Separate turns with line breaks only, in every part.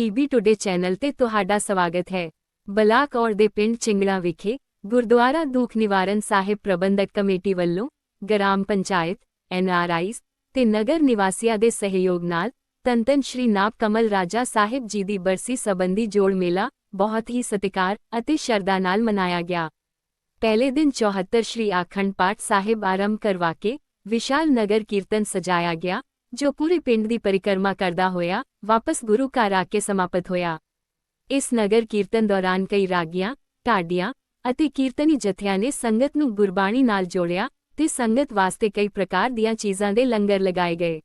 PB today channel ਤੇ ਤੁਹਾਡਾ ਸਵਾਗਤ ਹੈ ਬਲਾਕ ਔਰ ਦੇ ਪਿੰਡ ਚਿੰਗੜਾ ਵਿਖੇ ਗੁਰਦੁਆਰਾ ਦੁੱਖ ਨਿਵਾਰਨ ਸਾਹਿਬ ਪ੍ਰਬੰਧਕ ਕਮੇਟੀ ਵੱਲੋਂ ਗ੍ਰਾਮ ਪੰਚਾਇਤ ਐਨਆਰਆਈਜ਼ ਤੇ ਨਗਰ ਨਿਵਾਸੀਆਂ ਦੇ ਸਹਿਯੋਗ ਨਾਲ ਤੰਤਨ ਸ਼੍ਰੀ ਨਾਭ ਕਮਲ ਰਾਜਾ ਸਾਹਿਬ ਜੀ ਦੀ ਬਰਸੀ ਸੰਬੰਧੀ ਜੋੜ ਮੇਲਾ ਬਹੁਤ ਹੀ ਸਤਿਕਾਰ ਅਤੇ ਸ਼ਰਧਾ ਨਾਲ ਮਨਾਇਆ ਗਿਆ ਪਹਿਲੇ ਦਿਨ 74 ਸ਼੍ਰੀ ਆਖੰਡ ਪਾਠ ਸਾਹਿਬ ਆਰੰਭ ਕਰਵਾ ਕੇ ਵਿਸ਼ਾਲ ਨਗਰ ਕੀਰਤਨ ਸਜਾਇਆ ਗਿਆ ਜੋ ਪੂਰੇ ਪਿੰਡ ਦੀ ਪਰਿਕਰਮਾ ਕਰਦਾ ਹੋਇਆ, ਵਾਪਸ ਗੁਰੂ ਘਰ ਆ ਕੇ ਸਮਾਪਤ ਹੋਇਆ। ਇਸ ਨਗਰ ਕੀਰਤਨ ਦੌਰਾਨ ਕਈ ਰਾਗੀਆਂ, ਢਾਡੀਆਂ ਅਤੇ ਕੀਰਤਨੀ ਜਥਿਆਂ ਨੇ ਸੰਗਤ ਨੂੰ ਗੁਰਬਾਣੀ ਨਾਲ ਜੋੜਿਆ ਤੇ ਸੰਗਤ ਵਾਸਤੇ ਕਈ ਪ੍ਰਕਾਰ ਦੀਆਂ ਚੀਜ਼ਾਂ ਦੇ ਲੰਗਰ ਲਗਾਏ ਗਏ।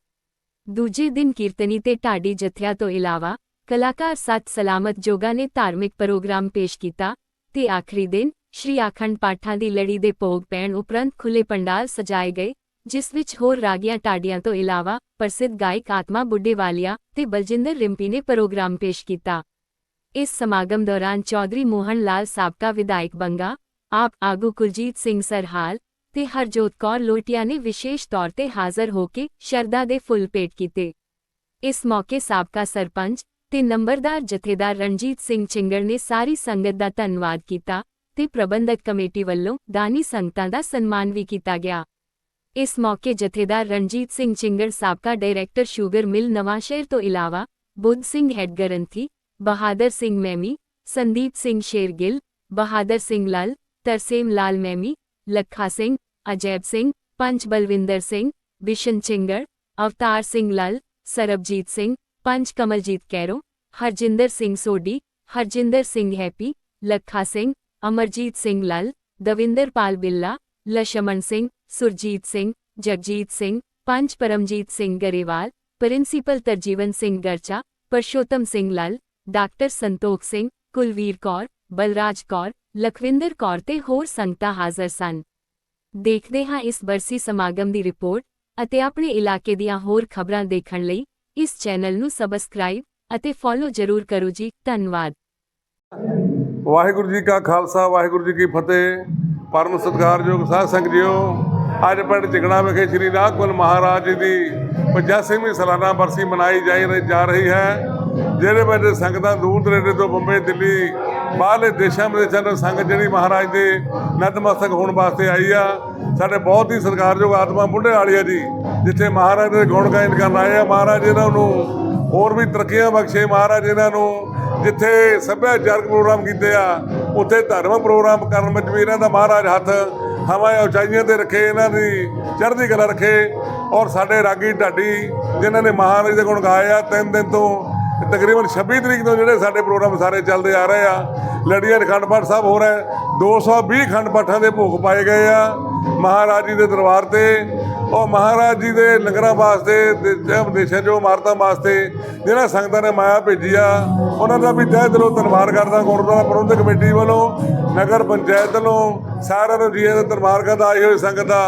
ਦੂਜੇ ਦਿਨ ਕੀਰਤਨੀ ਤੇ ਢਾਡੀ ਜਥਿਆਂ ਤੋਂ ਇਲਾਵਾ, ਕਲਾਕਾਰ ਸਤ ਸਲਾਮਤ ਜੋਗਾ ਨੇ ਧਾਰਮਿਕ ਪ੍ਰੋਗਰਾਮ ਪੇਸ਼ ਕੀਤਾ ਤੇ ਆਖਰੀ ਦਿਨ, ਸ਼੍ਰੀ ਆਖੰਡ ਪਾਠਾਂ ਦੀ ਲੜੀ ਦੇ ਭੋਗ ਪੈਣ ਉਪਰੰਤ ਖੁੱਲੇ ਪੰਡਾਲ ਸਜਾਏ ਗਏ ਜਿਸ ਵਿੱਚ ਹੋਰ ਰਾਗੀਆਂ ਟਾਡੀਆਂ ਤੋਂ ਇਲਾਵਾ ਪ੍ਰਸਿੱਧ ਗਾਇਕ ਆਤਮਾ ਬੁੱਢੇਵਾਲੀਆ ਤੇ ਬਲਜਿੰਦਰ ਰਿੰਪੀ ਨੇ ਪ੍ਰੋਗਰਾਮ ਪੇਸ਼ ਕੀਤਾ। ਇਸ ਸਮਾਗਮ ਦੌਰਾਨ ਚੌਧਰੀ ਮੋਹਨ ਲਾਲ ਸਾਬਕਾ ਵਿਧਾਇਕ ਬੰਗਾ, ਆਪ ਆਗੂ ਕੁਲਜੀਤ ਸਿੰਘ ਸਰਹਾਲ ਤੇ ਹਰਜੋਤ ਕੌਰ ਲੋਟਿਆ ਨੇ ਵਿਸ਼ੇਸ਼ ਤੌਰ ਤੇ ਹਾਜ਼ਰ ਹੋ ਕੇ ਸ਼ਰਧਾ ਦੇ ਫੁੱਲ ਭੇਟ ਕੀਤੇ। ਇਸ ਮੌਕੇ ਸਾਬਕਾ ਸਰਪੰਚ ਤੇ ਨੰਬਰਦਾਰ ਜਥੇਦਾਰ ਰਣਜੀਤ ਸਿੰਘ ਚਿੰਗੜ ਨੇ ਸਾਰੀ ਸੰਗਤ ਦਾ ਧੰਨਵਾਦ ਕੀਤਾ ਤੇ ਪ੍ਰਬੰਧਕ ਕਮੇਟੀ ਵੱਲੋਂ ਦਾਨੀ ਸੰਗਤਾਂ ਦਾ ਸਨਮਾਨ ਵੀ ਕੀਤਾ ਗਿਆ। ਇਸ ਮੌਕੇ ਜਥੇਦਾਰ ਰਣਜੀਤ ਸਿੰਘ ਚਿੰਗੜ ਸਾਬਕਾ ਡਾਇਰੈਕਟਰ ਸ਼ੂਗਰ ਮਿਲ ਨਵਾਂਸ਼ਹਿਰ ਤੋਂ ਇਲਾਵਾ ਬੁੱਧ ਸਿੰਘ ਹੈਡ ਗਰੰਥੀ ਬਹਾਦਰ ਸਿੰਘ ਮੈਮੀ ਸੰਦੀਪ ਸਿੰਘ ਸ਼ੇਰਗਿੱਲ ਬਹਾਦਰ ਸਿੰਘ ਲਲ ਤਰਸੇਮ ਲਾਲ ਮੈਮੀ ਲੱਖਾ ਸਿੰਘ ਅਜੈਬ ਸਿੰਘ ਪੰਚ ਬਲਵਿੰਦਰ ਸਿੰਘ ਬਿਸ਼ਨ ਚਿੰਗੜ ਅਵਤਾਰ ਸਿੰਘ ਲਲ ਸਰਬਜੀਤ ਸਿੰਘ ਪੰਚ ਕਮਲਜੀਤ ਕੈਰੋ ਹਰਜਿੰਦਰ ਸਿੰਘ ਸੋਢੀ ਹਰਜਿੰਦਰ ਸਿੰਘ ਹੈਪੀ ਲੱਖਾ ਸਿੰਘ ਅਮਰਜੀਤ ਸਿੰਘ ਲਲ ਦਵਿੰਦਰਪਾਲ ਬਿੱਲਾ ਲਸ਼ਮਣ ਸਿੰਘ ਸੁਰਜੀਤ ਸਿੰਘ ਜਗਜੀਤ ਸਿੰਘ ਪੰਚ ਪਰਮਜੀਤ ਸਿੰਘ ਗਰੇਵਾਲ ਪ੍ਰਿੰਸੀਪਲ ਤਰਜੀਵਨ ਸਿੰਘ ਗਰਚਾ ਪਰਸ਼ੋਤਮ ਸਿੰਘ ਲਲ ਡਾਕਟਰ ਸੰਤੋਖ ਸਿੰਘ ਕੁਲਵੀਰ ਕੌਰ ਬਲਰਾਜ ਕੌਰ ਲਖਵਿੰਦਰ ਕੌਰ ਤੇ ਹੋਰ ਸੰਗਤਾਂ ਹਾਜ਼ਰ ਸਨ ਦੇਖਦੇ ਹਾਂ ਇਸ ਬਰਸੀ ਸਮਾਗਮ ਦੀ ਰਿਪੋਰਟ ਅਤੇ ਆਪਣੇ ਇਲਾਕੇ ਦੀਆਂ ਹੋਰ ਖਬਰਾਂ ਦੇਖਣ ਲਈ ਇਸ ਚੈਨਲ ਨੂੰ ਸਬਸਕ੍ਰਾਈਬ ਅਤੇ ਫੋਲੋ ਜ਼ਰੂਰ ਕਰੋ ਜੀ ਧੰਨਵਾਦ
ਵਾਹਿਗੁਰੂ ਜੀ ਕਾ ਖਾਲਸਾ ਵਾਹਿਗੁਰੂ ਜੀ ਕੀ ਫਤਿਹ ਪਰਮ ਸਤਿਕਾਰਯੋਗ ਸਾਧ ਸੰਗਤ ਜੀਓ, ਅੱਜ ਪਿੰਡ ਚਿਗਣਾ ਵਿਖੇ ਸ੍ਰੀ ਨਾਗਪੁਰ ਮਹਾਰਾਜ ਜੀ ਦੀ 85ਵੀਂ ਸਾਲਾਨਾ ਬਰਸੀ ਮਨਾਈ ਜਾਈ ਰਹੀ- ਜਾ ਰਹੀ ਹੈ ਜਿਹੜੇ ਵਿੱਚ ਸੰਗਤਾਂ ਦੂਰ ਦਰੇਡੇ ਤੋਂ ਬੰਬੇ, ਦਿੱਲੀ, ਬਾਹਰਲੇ ਦੇਸ਼ਾਂ ਵਿਦੇਸ਼ਾਂ ਤੋਂ ਸੰਗਤ ਜਿਹੜੀ ਮਹਾਰਾਜ ਦੇ ਨਤਮਸਤਕ ਹੋਣ ਵਾਸਤੇ ਆਈ ਆ। ਸਾਡੇ ਬਹੁਤ ਹੀ ਸਤਿਕਾਰਯੋਗ ਆਤਮਾ ਬੁੱਢੇ ਵਾਲੀ ਆ ਜੀ, ਜਿੱਥੇ ਮਹਾਰਾਜ ਦੇ ਗੁਣ ਗਾਇਨ ਕਰਨ ਆਏ ਆ। ਮਹਾਰਾਜ ਇਹਨਾਂ ਨੂੰ ਹੋਰ ਵੀ ਤਰੱਕੀਆਂ ਬਖਸ਼ੇ। ਮਹਾਰਾਜ ਇਹਨਾਂ ਨੂੰ ਜਿੱਥੇ ਸੱਭਿਆਚਾਰਕ ਪ੍ਰੋਗਰਾਮ ਕੀਤੇ ਆ, ਉੱਥੇ ਧਾਰਮਿਕ ਪ੍ਰੋਗਰਾਮ ਕਰਨ ਵਿੱਚ ਵੀ ਇਹਨਾਂ ਦਾ ਮਹਾਰਾਜ ਹੱਥ ਹਵਾ ਉਚਾਈਆਂ ਤੇ ਰੱਖੇ, ਇਹਨਾਂ ਦੀ ਚੜ੍ਹਦੀ ਕਲਾ ਰੱਖੇ। ਔਰ ਸਾਡੇ ਰਾਗੀ ਢਾਡੀ, ਜਿਨ੍ਹਾਂ ਨੇ ਮਹਾਰਾਜ ਦੇ ਗੁਣ ਗਾਏ ਆ, ਤਿੰਨ ਦਿਨ ਤੋਂ ਤਕਰੀਬਨ 26 ਤਰੀਕ ਤੋਂ ਜਿਹੜੇ ਸਾਡੇ ਪ੍ਰੋਗਰਾਮ ਸਾਰੇ ਚੱਲਦੇ ਆ ਰਹੇ ਆ। ਲੜੀਆਂ ਅਖੰਡ ਪਾਠ ਸਾਹਿਬ ਹੋ ਰਿਹਾ 220 ਅਖੰਡ ਪਾਠਾਂ ਦੇ ਭੋਗ ਪਾਏ ਗਏ ਆ ਮਹਾਰਾਜ ਜੀ ਦੇ ਦਰਬਾਰ ਤੇ। ਉਹ ਮਹਾਰਾਜ ਜੀ ਦੇ ਲੰਗਰਾਂ ਵਾਸਤੇ ਦੇਸ਼ਾਂ ਵਿਦੇਸ਼ਾਂ ਜੋ ਇਮਾਰਤਾਂ ਵਾਸਤੇ ਜਿਹੜਾ ਸੰਗਤਾਂ ਨੇ ਮਾਇਆ ਭੇਜੀ ਆ ਉਹਨਾਂ ਦਾ ਵੀ ਤਹਿ ਦਿਲੋਂ ਧੰਨਵਾਦ ਕਰਦਾ ਗੁਰਦੁਆਰਾ ਪ੍ਰਬੰਧਕ ਕਮੇਟੀ ਵੱਲੋਂ ਨਗਰ ਪੰਚਾਇਤ ਵੱਲੋਂ ਸਾਰਿਆਂ ਨੂੰ ਜੀ ਦਾ ਧੰਨਵਾਦ ਕਰਦਾ ਆਈ ਹੋਈ ਸੰਗਤ ਦਾ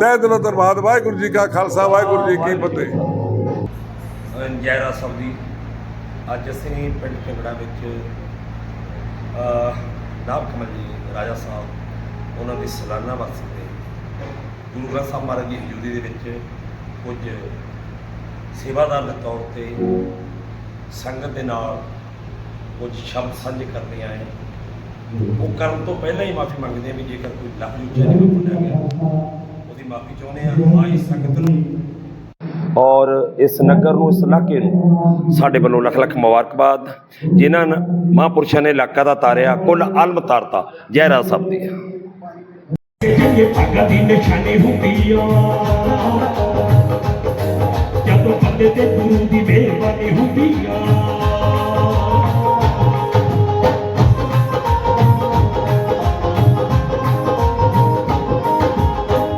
ਤਹਿ ਦਿਲੋਂ ਧੰਨਵਾਦ। ਵਾਹਿਗੁਰੂ ਜੀ ਕਾ ਖਾਲਸਾ ਵਾਹਿਗੁਰੂ ਜੀ ਕੀ ਫਤਿਹ।
ਜੈਰਾ ਸਾਹਿਬ ਜੀ ਅੱਜ ਅਸੀਂ ਪਿੰਡ ਝਗੜਾ ਵਿੱਚ ਅਹ, ਕਮਲ ਜੀ ਰਾਜਾ ਸਾਹਿਬ ਉਹਨਾਂ ਦੀ ਸਲਾਨਾ ਬਰਸੀ ਤੇ ਗੁਰੂ ਗ੍ਰੰਥ ਸਾਹਿਬ ਮਹਾਰਾਜ ਦੀ ਹਜ਼ੂਰੀ ਦੇ ਵਿੱਚ ਕੁਝ ਸੇਵਾਦਾਰ ਦੇ ਤੌਰ ਤੇ ਸੰਗਤ ਦੇ ਨਾਲ ਕੁਝ ਸ਼ਬਦ ਸਾਂਝੇ ਕਰਦੇ ਆਏ। ਉਹ ਕਰਨ ਤੋਂ ਪਹਿਲਾਂ ਹੀ ਮਾਫੀ ਮੰਗਦੇ ਆ ਵੀ ਜੇਕਰ ਕੋਈ ਲਫ਼ਜ਼ ਉੱਚਾ ਨਹੀਂ ਬੋਲਿਆ ਗਿਆ, ਉਹਦੀ ਮਾਫੀ ਚਾਹੁੰਦੇ ਆ ਆਈ ਸੰਗਤ ਨੂੰ। ਔਰ ਇਸ ਨਗਰ ਨੂੰ, ਇਸ ਇਲਾਕੇ ਨੂੰ ਸਾਡੇ ਵੱਲੋਂ ਲੱਖ ਲੱਖ ਮੁਬਾਰਕਬਾਦ। ਜਿਨ੍ਹਾਂ ਨੇ ਮਹਾਂਪੁਰਸ਼ਾਂ ਨੇ ਇਲਾਕਾ ਦਾ ਤਾਰਿਆ, ਕੁੱਲ ਆਲਮ ਤਾਰਤਾ ਜੈਰਾ ਸਾਹਿਬ ਦੀ।
ਇਹ ਭਾਗਾ ਦੀ ਨਿਸ਼ਾਨੀ ਹੁੰਦੀ ਆ। ਜਦੋਂ ਬੰਦੇ ਤੇ ਗੁਰੂ ਦੀ ਮਿਹਰਬਾਨੀ ਹੁੰਦੀ ਆ।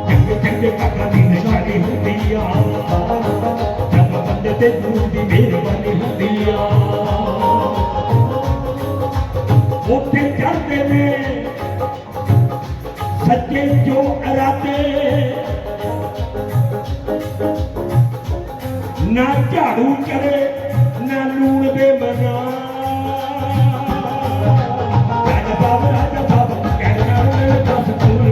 ਚੰਗੇ ਚੰਗੇ ਭਾਗਾ ਦੀ ਨਿਸ਼ਾਨੀ ਹੁੰਦੀ ਆ। ਜਦੋਂ ਬੰਦੇ ਤੇ ਗੁਰੂ ਦੀ ਮਿਹਰਬਾਨੀ ਹੁੰਦੀ ਆ। ਉੱਥੇ ਚੜ੍ਹਦੇ ਨੇ। ਸੱਚੇ ਜੋ ਇਰਾਦੇ ਨਾ ਝਾੜੂ ਚਰੇ ਨਾ ਲੂਣ ਦੇ ਮਨਾ ਰਾਜਾ ਸਾਹਿਬ ਰਾਜਾ ਸਾਹਿਬ ਕਹਿਣ ਨਾਲ ਮੇਰੇ ਦਸ ਖੂਨ